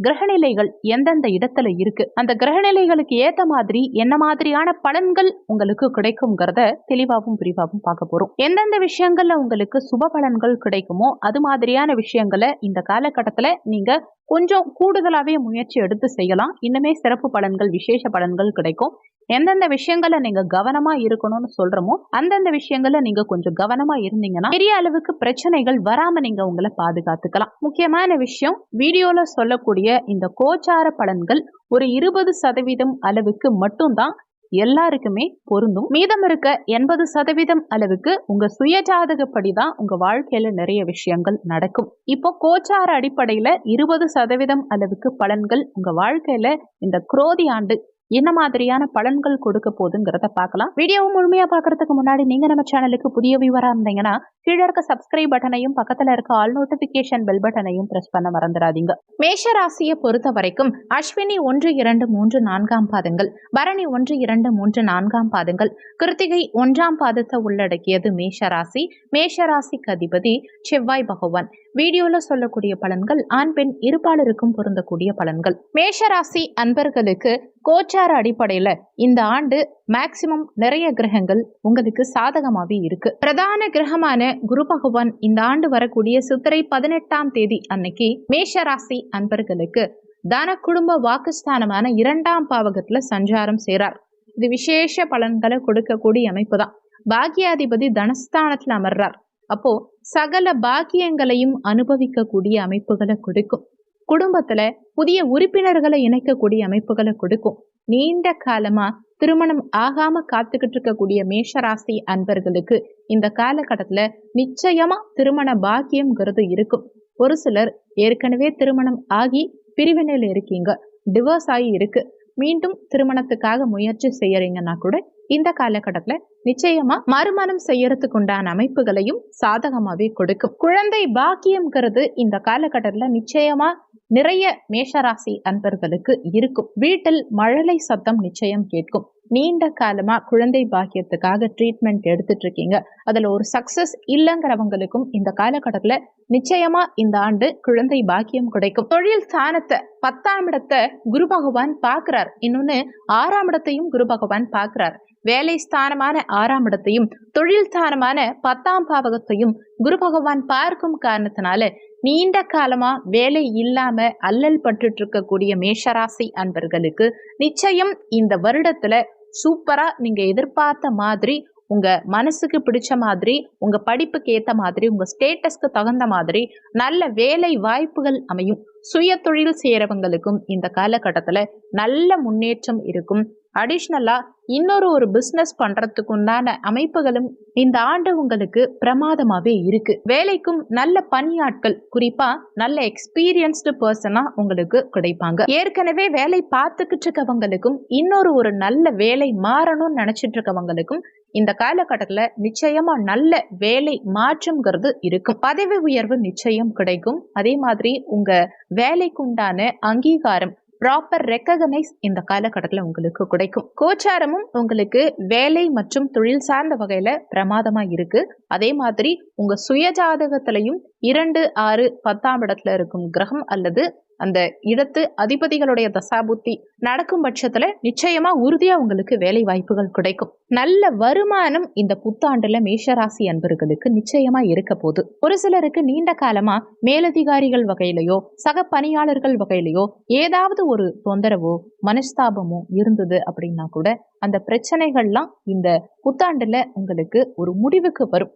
கிரகநிலைகள் எந்தெந்த இடத்துல இருக்கு? அந்த கிரகநிலைகளுக்கு ஏத்த மாதிரி என்ன மாதிரியான பலன்கள் உங்களுக்கு கிடைக்குங்கிறத தெளிவாகவும் விரிவாகவும் பார்க்க போறோம். எந்தெந்த விஷயங்கள்ல உங்களுக்கு சுப பலன்கள் கிடைக்குமோ அது மாதிரியான விஷயங்களை இந்த காலகட்டத்துல நீங்க கொஞ்சம் கூடுதலாவே முயற்சி எடுத்து செய்யலாம். இன்னுமே சிறப்பு பலன்கள் விசேஷ பலன்கள் கிடைக்கும். எந்தெந்த விஷயங்களை நீங்க கவனமா இருக்கணும்னு சொல்றோமோ அந்தந்த விஷயங்களை நீங்க கொஞ்சம் கவனமா இருந்தீங்கன்னா பெரிய அளவுக்கு பிரச்சனைகள் வராம நீங்க உங்களை பாதுகாத்துக்கலாம். முக்கியமான விஷயம் வீடியோல சொல்லக்கூடிய இந்த கோச்சார பலன்கள் ஒரு இருபது சதவீதம் அளவுக்கு மட்டும்தான் எல்லாருக்குமே பொருந்தும். மீதம் இருக்க எண்பது சதவீதம் அளவுக்கு உங்க சுயஜாதகப்படி தான் உங்க வாழ்க்கையில நிறைய விஷயங்கள் நடக்கும். இப்போ கோச்சார அடிப்படையில இருபது சதவீதம் அளவுக்கு பலன்கள் உங்க வாழ்க்கையில இந்த குரோதி ஆண்டு என்ன மாதிரியான பலன்கள் கொடுக்க போகுதுங்கிறத பார்க்கலாம். வீடியோவை முழுமையா பாக்குறதுக்கு முன்னாடி நீங்க நம்ம சேனலுக்கு புதிய வியூவரா இருந்தீங்கன்னா கீழே இருக்க சப்ஸ்கிரைப் பட்டனையும் பக்கத்துல இருக்க ஆல் நோட்டிபிகேஷன் பெல் பட்டனையும் பிரஸ் பண்ண மறந்துடாதீங்க. மேஷ ராசியை பொறுத்த வரைக்கும் அஸ்வினி ஒன்று இரண்டு மூன்று நான்காம் பாதங்கள் பரணி ஒன்று இரண்டு மூன்று நான்காம் பாதங்கள் கிருத்திகை ஒன்றாம் பாதத்தை உள்ளடக்கியது மேஷ ராசி. மேஷ ராசிக்கு அதிபதி செவ்வாய் பகவான். வீடியோல சொல்லக்கூடிய பலன்கள் ஆண் பெண் இருபாலருக்கும் பொருந்தக்கூடிய பலன்கள். மேஷ ராசி அன்பர்களுக்கு கோச்சார அடிப்படையில இந்த ஆண்டு மேக்சிமம் நிறைய கிரகங்கள் உங்களுக்கு சாதகமாவே இருக்கு. பிரதான கிரகமான குரு பகவான் இந்த ஆண்டு வரக்கூடிய சித்திரை பதினெட்டாம் தேதி அன்னைக்கு மேஷ ராசி அன்பர்களுக்கு தன குடும்ப வாக்குஸ்தானமான இரண்டாம் பாவகத்துல சஞ்சாரம் செய்றார். இது விசேஷ பலன்களை கொடுக்கக்கூடிய அமைப்பு தான். பாக்கியாதிபதி தனஸ்தானத்துல அமர்றார். அப்போ சகல பாக்கியங்களையும் அனுபவிக்கக்கூடிய அமைப்புகளை கொடுக்கும். குடும்பத்துல புதிய உறுப்பினர்களை இணைக்கக்கூடிய அமைப்புகளை கொடுக்கும். நீண்ட காலமா திருமணம் ஆகாம காத்துக்கிட்டு இருக்கக்கூடிய மேஷராசி அன்பர்களுக்கு இந்த காலகட்டத்துல நிச்சயமா திருமண பாக்கியம்ங்கிறது இருக்கும். ஒரு சிலர் ஏற்கனவே திருமணம் ஆகி பிரிவினையில இருக்கீங்க. டிவோர்ஸ் ஆகி இருக்கு. மீண்டும் திருமணத்துக்காக முயற்சி செய்யறீங்கன்னா கூட இந்த காலகட்டத்துல நிச்சயமா மறுமணம் செய்யறதுக்கு உண்டான அமைப்புகளையும் சாதகமாவே கொடுக்கும். குழந்தை பாக்கியம்ங்கிறது இந்த காலகட்டத்துல நிச்சயமா நிறைய மேஷராசி அன்பர்களுக்கு இருக்கும். வீட்டில் மழலை சத்தம் நிச்சயம் கேட்கும். நீண்ட காலமா குழந்தை பாக்கியத்துக்காக ட்ரீட்மெண்ட் எடுத்துட்டு இருக்கீங்க. அதுல ஒரு சக்சஸ் இல்லைங்கிறவங்களுக்கும் இந்த காலகட்டத்துல நிச்சயமா இந்த ஆண்டு குழந்தை பாக்கியம் கிடைக்கும். தொழில் ஸ்தானத்தை பத்தாம் இடத்தை குரு பகவான் பாக்குறார் இன்னொன்னு ஆறாம் இடத்தையும் குரு பகவான் பாக்குறார் வேலை ஸ்தானமான ஆறாம் இடத்தையும் தொழில் ஸ்தானமான பத்தாம் பாவகத்தையும் குரு பகவான் பார்க்கும் காரணத்தினால நீண்ட காலமா வேலை இல்லாம அல்லல் பட்டுட்டு இருக்கக்கூடிய மேஷராசி அன்பர்களுக்கு நிச்சயம் இந்த வருடத்துல சூப்பரா நீங்க எதிர்பார்த்த மாதிரி உங்க மனசுக்கு பிடிச்ச மாதிரி உங்க படிப்புக்கு ஏத்த மாதிரி உங்க ஸ்டேட்டஸ்க்கு தகுந்த மாதிரி நல்ல வேலை வாய்ப்புகள் அமையும். சுய தொழில் செய்யறவங்களுக்கும் இந்த காலகட்டத்துல நல்ல முன்னேற்றம் இருக்கும். அடிஷ்னலாக இன்னொரு ஒரு பிஸ்னஸ் பண்ணுறதுக்குண்டான அமைப்புகளும் இந்த ஆண்டு உங்களுக்கு பிரமாதமாகவே இருக்குது வேலைக்கும் நல்ல பணியாட்கள் குறிப்பாக நல்ல எக்ஸ்பீரியன்ஸ்டு பர்சனாக உங்களுக்கு கிடைப்பாங்க. ஏற்கனவே வேலை பார்த்துக்கிட்டு இருக்கவங்களுக்கும் இன்னொரு ஒரு நல்ல வேலை மாறணும்னு நினச்சிட்டு இருக்கவங்களுக்கும் இந்த காலகட்டத்தில் நிச்சயமா நல்ல வேலை மாற்றம்ங்கிறது இருக்கும். பதவி உயர்வு நிச்சயம் கிடைக்கும். அதே மாதிரி உங்க வேலைக்கு உண்டான அங்கீகாரம் ப்ராப்பர் ரெக்ககனைஸ் இந்த காலகட்டத்தில் உங்களுக்கு கிடைக்கும். கோச்சாரமும் உங்களுக்கு வேலை மற்றும் தொழில் சார்ந்த வகையில் பிரமாதமாக இருக்கு. அதே மாதிரி உங்கள் சுயஜாதகத்திலையும் இரண்டு ஆறு பத்தாம் இடத்துல இருக்கும் கிரகம் அல்லது அந்த இடத்து அதிபதிகளுடைய தசாபுத்தி நடக்கும் பட்சத்துல நிச்சயமா உறுதியா உங்களுக்கு வேலை வாய்ப்புகள் கிடைக்கும். நல்ல வருமானம் இந்த புத்தாண்டுல மேஷராசி அன்பர்களுக்கு நிச்சயமா இருக்க போகுது. ஒரு சிலருக்கு நீண்ட காலமா மேலதிகாரிகள் வகையிலையோ சக பணியாளர்கள் வகையிலையோ ஏதாவது ஒரு தொந்தரவோ மனஸ்தாபமோ இருந்தது அப்படின்னா கூட அந்த பிரச்சனைகள்லாம் இந்த புத்தாண்டுல உங்களுக்கு ஒரு முடிவுக்கு வரும்.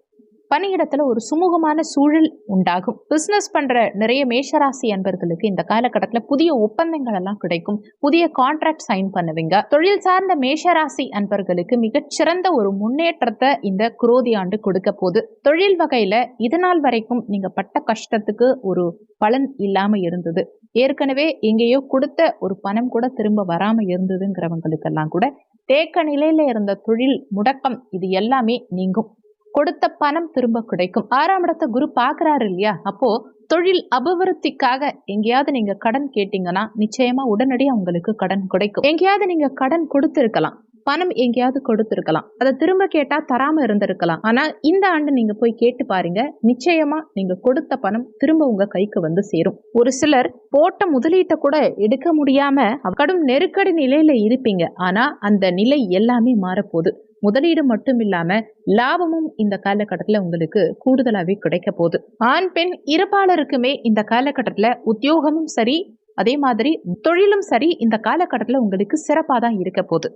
பணியிடத்துல ஒரு சுமூகமான சூழல் உண்டாகும். பிசினஸ் பண்ற நிறைய மேஷராசி அன்பர்களுக்கு இந்த காலகட்டத்துல புதிய ஒப்பந்தங்கள் எல்லாம் கிடைக்கும். புதிய கான்ட்ராக்ட் சைன் பண்ணுவீங்க. தொழில் சார்ந்த மேஷராசி அன்பர்களுக்கு மிகச்சிறந்த ஒரு முன்னேற்றத்தை இந்த குரோதி ஆண்டு கொடுக்க போகுது. தொழில் வகையில இது நாள் வரைக்கும் நீங்க பட்ட கஷ்டத்துக்கு ஒரு பலன் இல்லாம இருந்தது. ஏற்கனவே எங்கேயோ கொடுத்த ஒரு பணம் கூட திரும்ப வராம இருந்ததுங்கிறவங்களுக்கெல்லாம் கூட தேக்க நிலையில இருந்த தொழில் முடக்கம் இது எல்லாமே நீங்கும். கொடுத்த பணம் திரும்ப கிடைக்கும். ஆறாம் இடத்த குரு பாக்குறாரு இல்லையா? அப்போ தொழில் அபிவிருத்திக்காக எங்கேயாவது நீங்க கடன் கேட்டீங்கன்னா நிச்சயமா உடனடியாக உங்களுக்கு கடன் கிடைக்கும். எங்கேயாவது நீங்க கடன் கொடுத்திருக்கலாம். பணம் எங்கேயாவது கொடுத்துருக்கலாம். அதை திரும்ப கேட்டா தராம இருந்திருக்கலாம். ஆனா இந்த ஆண்டு நீங்க போய் கேட்டு பாருங்க நிச்சயமா நீங்க கொடுத்த பணம் திரும்ப உங்க கைக்கு வந்து சேரும். ஒரு சிலர் போட்ட முதலீட்டை கூட எடுக்க முடியாம கடும் நெருக்கடி நிலையில இருப்பீங்க. ஆனா அந்த நிலை எல்லாமே மாறப்போகுது. முதலீடு மட்டும் இல்லாம லாபமும் இந்த காலகட்டத்துல உங்களுக்கு கூடுதலாவே கிடைக்க போகுது. ஆண் பெண் இருப்பாளருக்குமே இந்த காலகட்டத்துல உத்தியோகமும் சரி அதே மாதிரி தொழிலும் சரி இந்த காலகட்டத்துல உங்களுக்கு சிறப்பாக தான் இருக்க போகுது.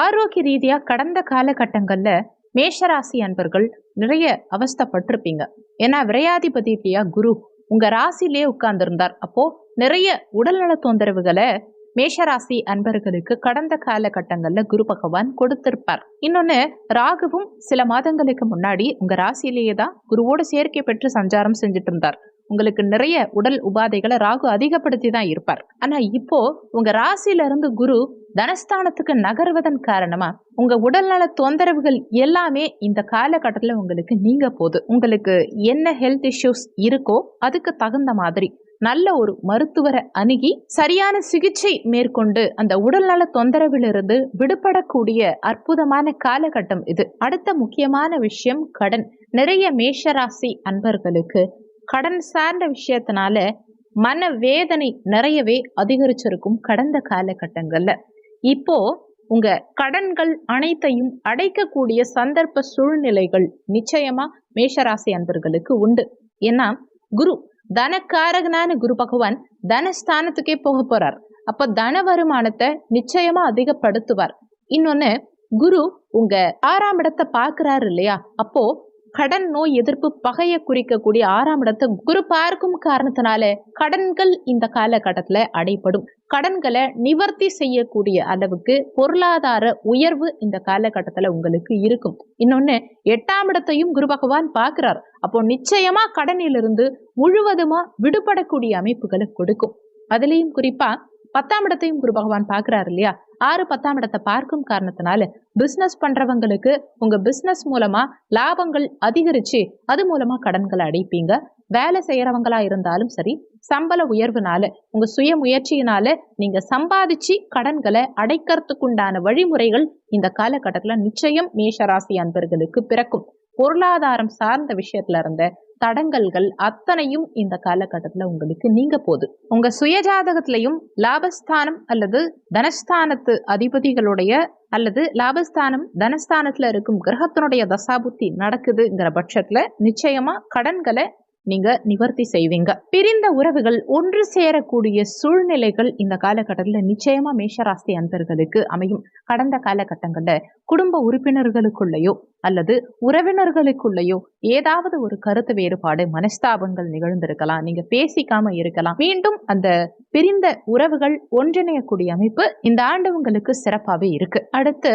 ஆரோக்கிய ரீதியா கடந்த காலகட்டங்கள்ல மேஷராசி அன்பர்கள் நிறைய அவஸ்தப்பட்டிருப்பீங்க. ஏன்னா விரையாதிபதி குரு உங்க ராசிலே உட்கார்ந்திருந்தார். அப்போ நிறைய உடல்நல தொந்தரவுகளை மேஷராசி அன்பர்களுக்கு கடந்த காலகட்டங்களில் குரு பகவான் கொடுத்திருப்பார். இன்னொன்று ராகுவும் சில மாதங்களுக்கு முன்னாடி உங்கள் ராசியிலேயே தான் குருவோட சேர்க்கை பெற்று சஞ்சாரம் செஞ்சுட்டு இருந்தார் உங்களுக்கு நிறைய உடல் உபாதைகளை ராகு அதிகப்படுத்தி தான் இருப்பார். ஆனா இப்போ உங்க ராசியில இருந்து குரு தனஸ்தானத்துக்கு நகர்வதன் காரணமா உங்க உடல்நல தொந்தரவுகள் எல்லாமே இந்த காலகட்டத்தில் உங்களுக்கு நீங்க போகுது. உங்களுக்கு என்ன ஹெல்த் இஷ்யூஸ் இருக்கோ அதுக்கு தகுந்த மாதிரி நல்ல ஒரு மருத்துவரை அணுகி சரியான சிகிச்சை மேற்கொண்டு அந்த உடல்நல தொந்தரவிலிருந்து விடுபடக்கூடிய அற்புதமான காலகட்டம் இது. அடுத்த முக்கியமான விஷயம் கடன். நிறைய மேஷராசி அன்பர்களுக்கு கடன் சார்ந்த விஷயத்தினால மன வேதனை நிறையவே அதிகரிச்சிருக்கும் கடந்த காலகட்டங்கள்ல. இப்போ உங்க கடன்கள் அனைத்தையும் அடைக்கக்கூடிய சந்தர்ப்ப சூழ்நிலைகள் நிச்சயமா மேஷராசி அன்பர்களுக்கு உண்டு. ஏன்னா குரு தனக்காரகனான குரு பகவான் தனஸ்தானத்துக்கே போக போறார். அப்ப தன வருமானத்தை நிச்சயமா அதிகப்படுத்துவார். இன்னொன்னு குரு உங்க ஆறாம் இடத்தை பாக்குறாரு இல்லையா? அப்போ கடன் நோய் எதிர்ப்பு பகையை குறிக்கக்கூடிய ஆறாம் இடத்தை குரு பார்க்கும் காரணத்தினால கடன்கள் இந்த காலகட்டத்துல அடைப்படும் கடன்களை நிவர்த்தி செய்யக்கூடிய அளவுக்கு பொருளாதார உயர்வு இந்த காலகட்டத்துல உங்களுக்கு இருக்கும். இன்னொன்னு எட்டாம் இடத்தையும் குரு பகவான் பார்க்கிறார். அப்போ நிச்சயமா கடனிலிருந்து முழுவதுமா விடுபடக்கூடிய அமைப்புகளை கொடுக்கும். அதுலேயும் குறிப்பா பத்தாம் இடத்தையும் குரு பகவான் பார்க்குறாரு இல்லையா? ஆறு பத்தாம் இடத்தை பார்க்கும் காரணத்தினால பிஸ்னஸ் பண்றவங்களுக்கு உங்க பிஸ்னஸ் மூலமா லாபங்கள் அதிகரிச்சு அது மூலமா கடன்களை அடைப்பீங்க. வேலை செய்யறவங்களா இருந்தாலும் சரி சம்பள உயர்வுனால உங்க சுய முயற்சியினால நீங்க சம்பாதிச்சு கடன்களை அடைக்கிறதுக்குண்டான வழிமுறைகள் இந்த காலகட்டத்துல நிச்சயம் மேஷராசி அன்பர்களுக்கு பிறக்கும். பொருளாதாரம் சார்ந்த விஷயத்துல இருந்த தடங்கல்கள் அத்தனையும் இந்த காலகட்டத்தில் உங்களுக்கு நீங்க போகுது உங்க சுயஜாதகத்திலையும் லாபஸ்தானம் அல்லது தனஸ்தானத்து அதிபதிகளுடைய அல்லது லாபஸ்தானம் தனஸ்தானத்துல இருக்கும் கிரகத்தினுடைய தசாபுத்தி நடக்குதுங்கிற பட்சத்துல நிச்சயமா கடன்களை நீங்க நிவர்த்தி செய்வீங்க. பிரிந்த உறவுகள் ஒன்று சேரக்கூடிய சூழ்நிலைகள் இந்த காலகட்டத்தில் நிச்சயமா மேஷராசி அன்பர்களுக்கு அமையும். கடந்த காலகட்டங்கள்ல குடும்ப உறுப்பினர்களுக்குள்ளேயோ அல்லது உறவினர்களுக்குள்ளேயோ ஏதாவது ஒரு கருத்து வேறுபாடு மனஸ்தாபங்கள் நிகழ்ந்திருக்கலாம். நீங்க பேசிக்காம இருக்கலாம். மீண்டும் அந்த பிரிந்த உறவுகள் ஒன்றிணையக்கூடிய அமைப்பு இந்த ஆண்டு உங்களுக்கு சிறப்பாகவே இருக்கு. அடுத்து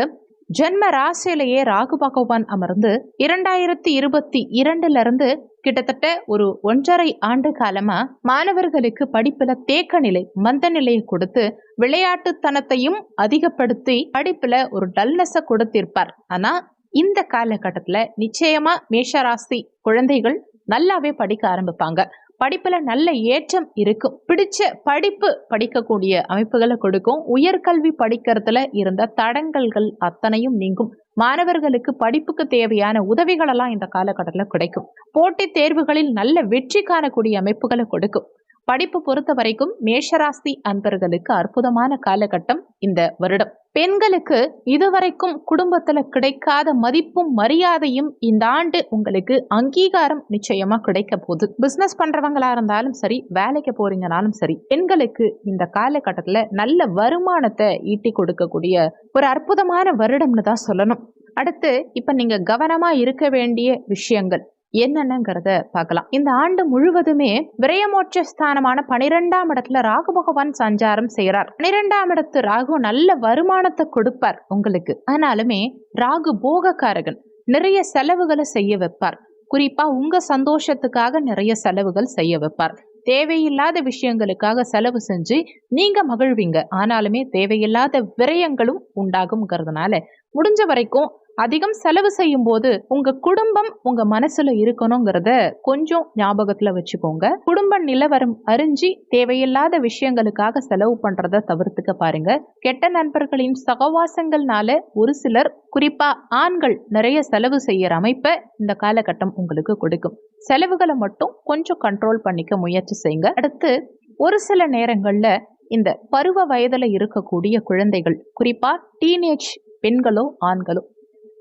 ஜென்ம ராசியிலேயே ராகு பகவான் அமர்ந்து இரண்டாயிரத்தி இருபத்தி இரண்டுல இருந்து கிட்டத்தட்ட ஒரு ஒன்றரை ஆண்டு காலமா மாணவர்களுக்கு படிப்புல தேக்க நிலை மந்த நிலையை கொடுத்து விளையாட்டுத்தனத்தையும் அதிகப்படுத்தி படிப்புல ஒரு டல்னஸ கொடுத்திருப்பார். ஆனா இந்த காலகட்டத்துல நிச்சயமா மேஷராசி குழந்தைகள் நல்லாவே படிக்க ஆரம்பிப்பாங்க. படிப்புல நல்ல ஏற்றம் இருக்கும். பிடிச்ச படிப்பு படிக்கக்கூடிய அமைப்புகளை கொடுக்கும். உயர்கல்வி படிக்கிறதுல இருந்த தடங்கல்கள் அத்தனையும் நீங்கும். மாணவர்களுக்கு படிப்புக்கு தேவையான உதவிகளெல்லாம் இந்த காலகட்டத்தில் கிடைக்கும். போட்டித் தேர்வுகளில் நல்ல வெற்றி காணக்கூடிய அமைப்புகளை கொடுக்கும். படிப்பு பொறுத்த வரைக்கும் மேஷராசி அன்பர்களுக்கு அற்புதமான காலகட்டம் இந்த வருடம். பெண்களுக்கு இதுவரைக்கும் குடும்பத்துல கிடைக்காத மதிப்பும் மரியாதையும் இந்த ஆண்டு உங்களுக்கு அங்கீகாரம் நிச்சயமா கிடைக்க போகுது. பிசினஸ் பண்றவங்களா இருந்தாலும் சரி வேலைக்கு போறீங்கனாலும் சரி பெண்களுக்கு இந்த காலகட்டத்துல நல்ல வருமானத்தை ஈட்டி கொடுக்கக்கூடிய ஒரு அற்புதமான வருடம்னு தான் சொல்லணும். அடுத்து இப்ப நீங்க கவனமா இருக்க வேண்டிய விஷயங்கள். என்னென்னங்கிறத பார்க்கலாம். இந்த ஆண்டு முழுவதுமே விரயமோட்ச ஸ்தானமான பனிரெண்டாம் இடத்துல ராகு பகவான் சஞ்சாரம் செய்யறார் பனிரெண்டாம் இடத்து ராகு நல்ல வருமானத்தை கொடுப்பார் உங்களுக்கு. ஆனாலுமே ராகு போகக்காரகன் நிறைய செலவுகளை செய்ய வைப்பார். குறிப்பா உங்க சந்தோஷத்துக்காக நிறைய செலவுகள் செய்ய வைப்பார். தேவையில்லாத விஷயங்களுக்காக செலவு செஞ்சு நீங்க மகிழ்வீங்க. ஆனாலுமே தேவையில்லாத விரயங்களும் உண்டாகுங்கிறதுனால முடிஞ்ச வரைக்கும் அதிகம் செலவு செய்யும் போது உங்க குடும்பம் உங்க மனசுல இருக்கணுங்கிறத கொஞ்சம் ஞாபகத்துல வச்சுக்கோங்க. குடும்ப நிலவரம் அறிஞ்சு தேவையில்லாத விஷயங்களுக்காக செலவு பண்றத தவிர்த்துக்க பாருங்க. கெட்ட நண்பர்களின் சகவாசங்கள்னால ஒரு சிலர் குறிப்பா ஆண்கள் நிறைய செலவு செய்யற அமைப்பை இந்த காலகட்டம் உங்களுக்கு கொடுக்கும். செலவுகளை மட்டும் கொஞ்சம் கண்ட்ரோல் பண்ணிக்க முயற்சி செய்யுங்க. அடுத்து ஒரு சில நேரங்கள்ல இந்த பருவ வயதில் இருக்கக்கூடிய குழந்தைகள் குறிப்பா டீனேஜ் பெண்களோ ஆண்களோ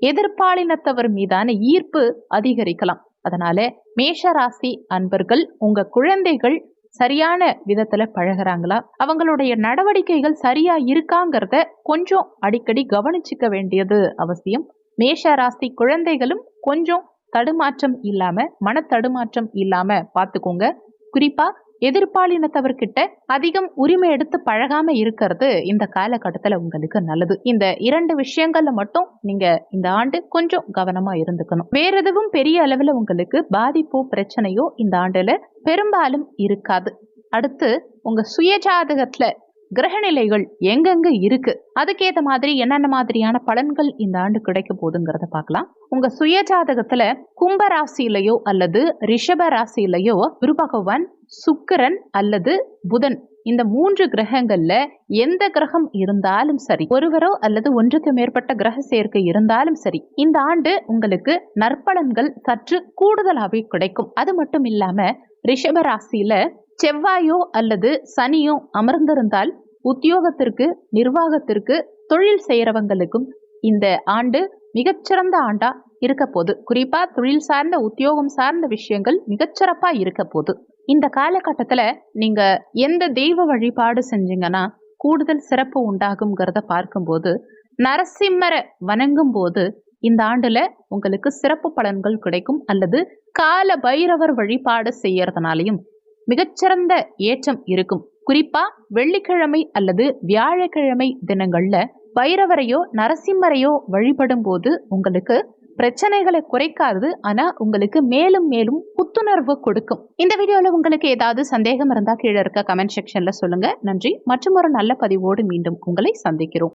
எதிர்பாலினத்தவர் மீதான ஈர்ப்பு அதிகரிக்கலாம். அதனால மேஷ ராசி அன்பர்கள் உங்க குழந்தைகள் சரியான விதத்துல பழகுறாங்களா? அவங்களுடைய நடவடிக்கைகள் சரியா இருக்காங்கிறத கொஞ்சம் அடிக்கடி கவனிச்சுக்க வேண்டியது அவசியம். மேஷ ராசி குழந்தைகளும் கொஞ்சம் தடுமாற்றம் இல்லாம மன தடுமாற்றம் இல்லாம பார்த்துக்கோங்க குறிப்பா எதிர்பாலினத்தவர்கிட்ட அதிகம் உரிமை எடுத்து பழகாம இருக்கிறது இந்த காலகட்டத்தில் உங்களுக்கு நல்லது. இந்த இரண்டு விஷயங்கள்ல மட்டும் நீங்க இந்த ஆண்டு கொஞ்சம் கவனமா இருந்துக்கணும். வேற எதுவும் பெரிய அளவில் உங்களுக்கு பாதிப்போ பிரச்சனையோ இந்த ஆண்டுல பெரும்பாலும் இருக்காது. அடுத்து உங்க சுயஜாதகத்துல கிரகநிலைகள் எங்கெங்க இருக்கு? அதுக்கேத்த மாதிரி என்னென்ன மாதிரியான பலன்கள் இந்த ஆண்டு கிடைக்க போகுதுங்கிறத பார்க்கலாம். உங்க சுயஜாதகத்துல கும்ப ராசியிலையோ அல்லது ரிஷப ராசியிலையோ குரு பகவான் சுக்கிரன் அல்லது புதன். இந்த மூன்று கிரகங்கள்ல எந்த கிரகம் இருந்தாலும் சரி ஒருவரோ அல்லது ஒன்றுக்கு மேற்பட்ட கிரக சேர்க்கை இருந்தாலும் சரி இந்த ஆண்டு உங்களுக்கு நற்பலன்கள் சற்று கூடுதலாகவே கிடைக்கும். அது மட்டும் இல்லாம ரிஷப ராசியில செவ்வாயோ அல்லது சனியோ அமர்ந்திருந்தால் உத்தியோகத்திற்கு நிர்வாகத்திற்கு தொழில் செய்கிறவங்களுக்கும் இந்த ஆண்டு மிகச்சிறந்த ஆண்டா இருக்க போது குறிப்பா தொழில் சார்ந்த உத்தியோகம் சார்ந்த விஷயங்கள் மிகச்சிறப்பா இருக்க போது இந்த காலகட்டத்தில் நீங்கள் எந்த தெய்வ வழிபாடு செஞ்சீங்கன்னா கூடுதல் சிறப்பு உண்டாகுங்கிறத பார்க்கும்போது நரசிம்மரை வணங்கும் போது இந்த ஆண்டுல உங்களுக்கு சிறப்பு பலன்கள் கிடைக்கும் அல்லது கால பைரவர் வழிபாடு செய்யறதுனாலையும் மிகச்சிறந்த ஏற்றம் இருக்கும். குறிப்பா வெள்ளிக்கிழமை அல்லது வியாழக்கிழமை தினங்கள்ல பைரவரையோ நரசிம்மரையோ வழிபடும் போது உங்களுக்கு பிரச்சனைகளை குறைக்காது ஆனா உங்களுக்கு மேலும் மேலும் புத்துணர்வு கொடுக்கும். இந்த வீடியோல உங்களுக்கு ஏதாவது சந்தேகம் இருந்தா கீழே இருக்க கமெண்ட் செக்ஷன்ல சொல்லுங்க. நன்றி. மற்றும் ஒரு நல்ல பதிவோடு மீண்டும் உங்களை சந்திக்கிறோம்.